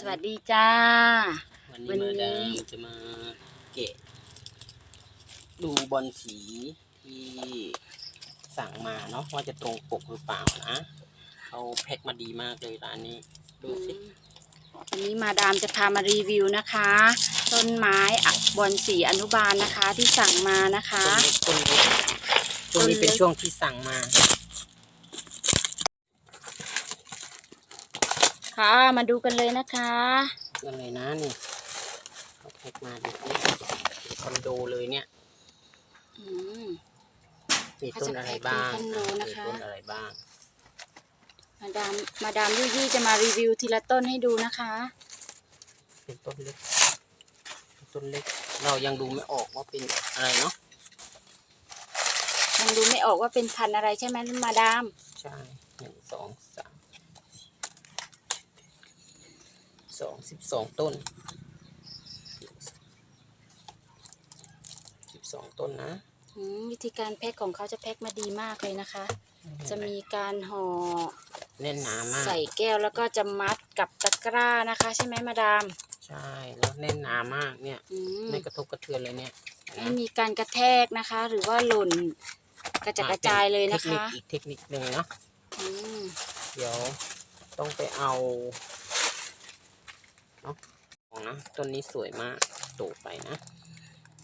สวัสดีจ้า วันวันี้นมานี้ดามจะมาเกะ ดูบอลสีที่สั่งมาเนาะว่าจะตรงปกหรือเปล่านะเขาแพ็คมาดีมากเลยร้านนี้ ดูสิวันนี้มาดามจะพามารีวิวนะคะ ต้นไม้อะบอนสีอนุบาลนะคะที่สั่งมานะคะ ต้นเล็กต้นเล็กช่วงนี้เป็นช่วงที่สั่งมา ค่ะ มาดูกันเลยนะคะยังไงนะนี่เขาแพ็คมาดูสิคอนโดเลยเนี่ยอืมมีต้นอะไรบ้างเขาจะแพ็คเป็นคอนโดนะคะมีต้นอะไรบ้าง มาดามมาดามยุยี่จะมารีวิวทีละต้นให้ดูนะคะ เป็นต้นเล็ก ต้นเล็ก เรายังดูไม่ออกว่าเป็นอะไรเนาะ ยังดูไม่ออกว่าเป็นพันธุ์อะไรใช่ไหมมาดาม ใช่หนึ่งสองสาม สองสิบสองต้นสิบสองต้นนะอืมวิธีการแพ็คของเขาจะแพ็คมาดีมากเลยนะคะ จะมีการห่อแน่นหนามากใส่แก้วแล้วก็จะมัดกับตะกร้านะคะ ใช่ไหมมาดาม ใช่แล้วแน่นหนามากเนี่ยอืม ไม่กระทบกระเทือนเลยเนี่ยไม่มีการกระแทกนะคะ หรือว่าหล่นกระจัดกระจายเลยนะเทคนิคะคอีกเทคนิคหนึ่งเนาะ อืมเดี๋ยวต้องไปเอา เนาะของนะต้นนี้สวยมากโตไปนะ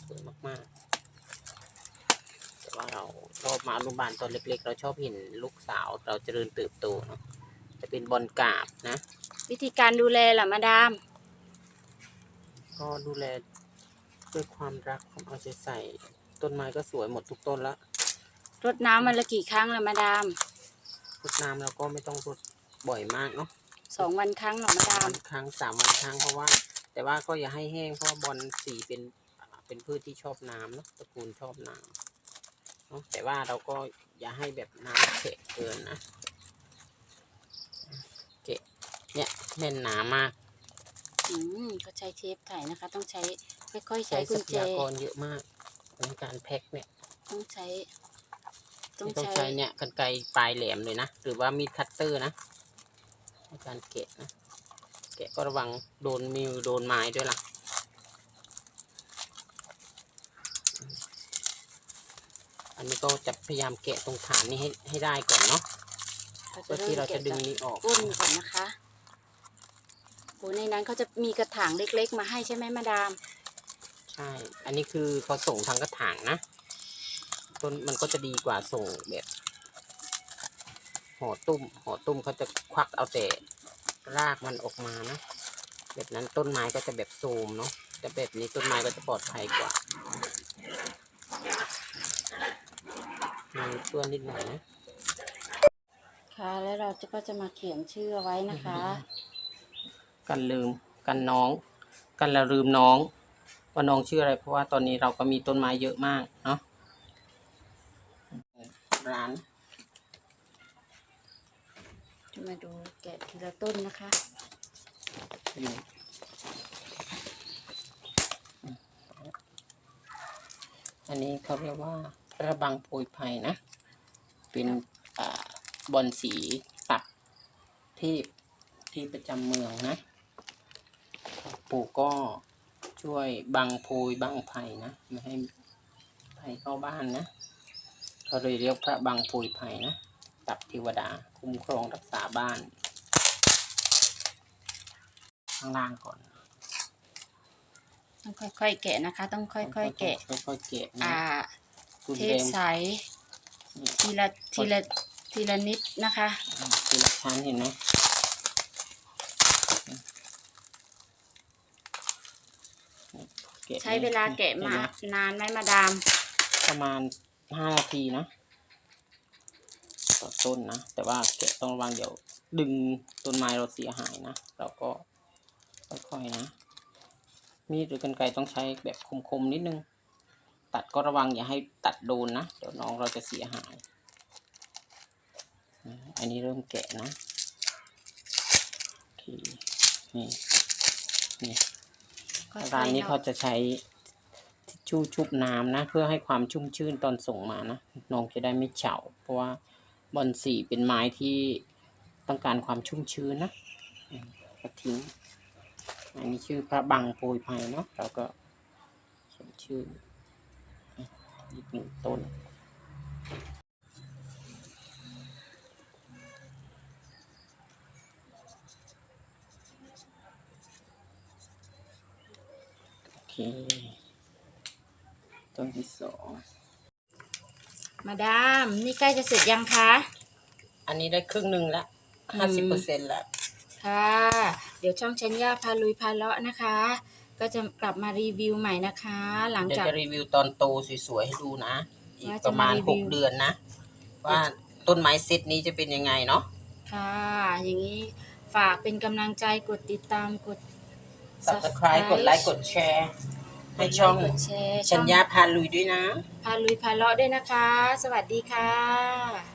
สวยมากๆ แต่ว่าเราชอบมาอนุบาลตอนเล็ก ๆ เราชอบเห็นลูกสาวเราเจริญเติบโตเนาะจะเป็นบอลกราบนะ วิธีการดูแลล่ะมาดาม ก็ดูแลด้วยความรักความเอาใจใส่ ต้นไม้ก็สวยหมดทุกต้นละรดน้ำวันละกี่ครั้งล่ะมาดามรดน้ำเราก็ไม่ต้องรดบ่อยมากเนาะ สองวันครั้งเหรอมาดามวันครั้งสามวันครั้งเพราะว่า แต่ว่าก็อย่าให้แห้งเพราะว่าบอลสีเป็นอ่าเป็นพืชที่ชอบน้ำเนาะตระกูลชอบน้ำเนาะแต่ว่าเราก็อย่าให้แบบน้ำเขะเกินนะเกะเนี่ยแน่นหนามากอืมก็ใช้เทปไถ่นะคะ ต้องใช้ค่อยๆใช้ใช้กุทรัญพแจยากรเยอะมากในการแพ็คเนี่ยต้องใช้ ต้องต้องใช้ใช้เนี่ยกันไกรปลายแหลมเลยนะหรือว่ามีดคัตเตอร์นะใน การเกะนะแกะก็ระวังโดนมิวโดนไม้ด้วยล่ะอันนี้ก็จะพยายามแกะตรงฐานนี้ให้ให้ได้ก่อนเนาะเพื่อที่เราจะดึงนี้ออกก้นก่อนนะคะโอ้ในนั้นเขาจะมีกระถางเล็ก ๆ มาให้ใช่ไหมมาดาม ใช่ อันนี้คือเขาส่งทางกระถางนะ ต้นมันก็จะดีกว่าส่งแบบ ห่อตุ้มห่อตุ้มเขาจะควักเอาแต่รากมันออกมานะแบบนั้นต้นไม้ก็จะแบบโทรมเนาะแต่แบบนี้ต้นไม้ก็จะปลอดภัยกว่ามีตัวนิดหน่อยนะค่ะแล้วเราจะก็จะมาเขียนชื่อเอาไว้นะคะ กันลืมกันน้อง กันละลืมน้องว่าน้องชื่ออะไร เพราะว่าตอนนี้เราก็มีต้นไม้เยอะมากเนาะร้าน จะมาดูแกะทีละต้นนะคะอันนี้เขาเรียกว่าระบังโพยไผ่นะ เป็นอบอลสีตัดเทพที่ประจำเมืองนะปู่ก็ช่วยบังโพยบังไผ่นะไม่ให้ไผ่เข้าบ้านนะเขาเลยเรียกพระบังโพยไผ่นะ ตับเทวดา คุ้มครองรักษาบ้าน ข้างล่างก่อนต้องค่อยๆแกะนะคะ ต้องค่อยๆแกะ ค่อยๆแกะนะอ่า คุณเทแดปงใสทีละทีละทีละนิดนะคะ ทีละชั้นเห็นไหมแะใช้เวลาแกะมาเห็นไหนานไหมมาดามประมาณห้านาทีนะ ต่อต้นนะ แต่ว่าแกะต้องระวังเดี๋ยว ดึงต้นไม้เราเสียหายนะ เราก็ค่อยๆนะ มีดหรือกรรไกรต้องใช้แบบคมๆนิดนึง ตัดก็ระวังอย่าให้ตัดโดนนะ เดี๋ยวน้องเราจะเสียหายนะอันนี้เริ่มแกะนะโอเคนี่นี่ร้านนี้เขาจะใช้ทิชชู่ชุบน้ำนะ เพื่อให้ความชุ่มชื่นตอนส่งมานะน้องจะได้ไม่เฉาเพราะว่า บอนสีเป็นไม้ที่ต้องการความชุ่มชื้นนะอืมก็ทิ้ง อันนี้ชื่อพระบังโปรยภัยเนาะเราก็เขียนชื่ออีกหนึ่งต้นโอเคต้นที่สอง มาดาม นี่ใกล้จะเสร็จยังคะ อันนี้ได้ครึ่งหนึ่งละอืห้ามสิบเปอร์เซ็นต์ละค่ะ เดี๋ยวช่องชัญญาพาลุยพาเลาะนะคะ ก็จะกลับมารีวิวใหม่นะคะ หลังเดี๋ยวจาก จะรีวิวตอนโตสวยๆให้ดูนะ อีกว่าปจะระมาณมารีวิว หกเดือนนะ ว่าต้นไม้เซตนี้จะเป็นยังไงเนาะค่ะ อย่างนี้ฝากเป็นกำลังใจกดติดตามกด subscribe กดไลค์กดแชร์ ให้ช่องกดแชร์ชัญญาพาลุยด้วยนะ พาลุยพาเลาะด้วยนะคะ สวัสดีค่ะ